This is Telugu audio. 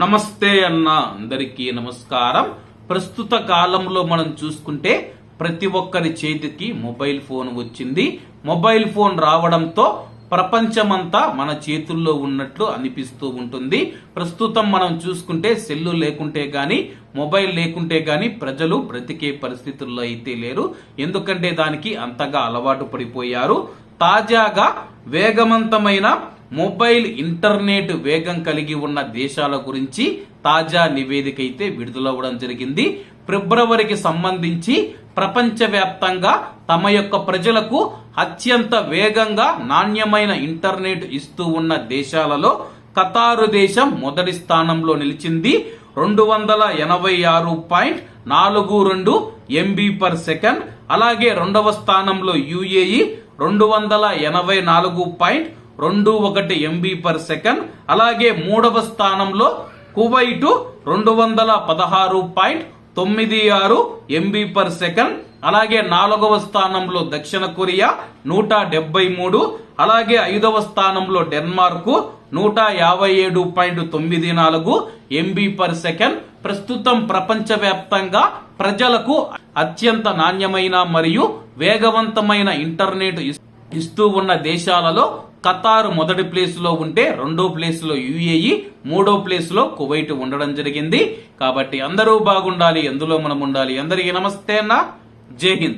నమస్తే అన్న అందరికీ నమస్కారం. ప్రస్తుత కాలంలో మనం చూసుకుంటే ప్రతి ఒక్కరి చేతికి మొబైల్ ఫోన్ వచ్చింది. మొబైల్ ఫోన్ రావడంతో ప్రపంచమంతా మన చేతుల్లో ఉన్నట్లు అనిపిస్తూ ఉంటుంది. ప్రస్తుతం మనం చూసుకుంటే సెల్లు లేకుంటే గాని మొబైల్ లేకుంటే గాని ప్రజలు బ్రతికే పరిస్థితుల్లో అయితే లేరు. ఎందుకంటే దానికి అంతగా అలవాటు పడిపోయారు. తాజాగా వేగవంతమైన మొబైల్ ఇంటర్నెట్ వేగం కలిగి ఉన్న దేశాల గురించి తాజా నివేదిక అయితే విడుదలవ్వడం జరిగింది. ఫిబ్రవరికి సంబంధించి ప్రపంచవ్యాప్తంగా తమ యొక్క ప్రజలకు అత్యంత వేగంగా నాణ్యమైన ఇంటర్నెట్ ఇస్తూ ఉన్న దేశాలలో కతారు దేశం మొదటి స్థానంలో నిలిచింది. రెండు వందల ఎనభై ఆరు పాయింట్ నాలుగు రెండు ఎంబీ పర్ సెకండ్ అలాగే రెండవ స్థానంలో యుఏఈ రెండు వందల ఎనభై నాలుగు పాయింట్ రెండు ఒకటి ఎంబీ పర్ సెకండ్ అలాగే మూడవ స్థానంలో కువైటు రెండు వందల పదహారు పాయింట్ తొమ్మిది ఆరు ఎంబీ పర్ సెకండ్ అలాగే నాలుగవ స్థానంలో దక్షిణ కొరియా నూట డెబ్బై మూడు. అలాగే ఐదవ స్థానంలో డెన్మార్క్ నూట యాభై ఏడు పాయింట్ తొమ్మిది నాలుగు ఎంబీ పర్ సెకండ్ ప్రస్తుతం ప్రపంచవ్యాప్తంగా ప్రజలకు అత్యంత నాణ్యమైన మరియు వేగవంతమైన ఇంటర్నెట్ ఇస్తూ ఉన్న దేశాలలో ఖతార్ మొదటి ప్లేస్లో ఉంటే రెండో ప్లేస్లో యుఏఈ మూడో ప్లేస్లో కువైట్ ఉండడం జరిగింది. కాబట్టి అందరూ బాగుండాలి ఎందులో మనం ఉండాలి? అందరికీ నమస్తే అన్న. జై హింద్.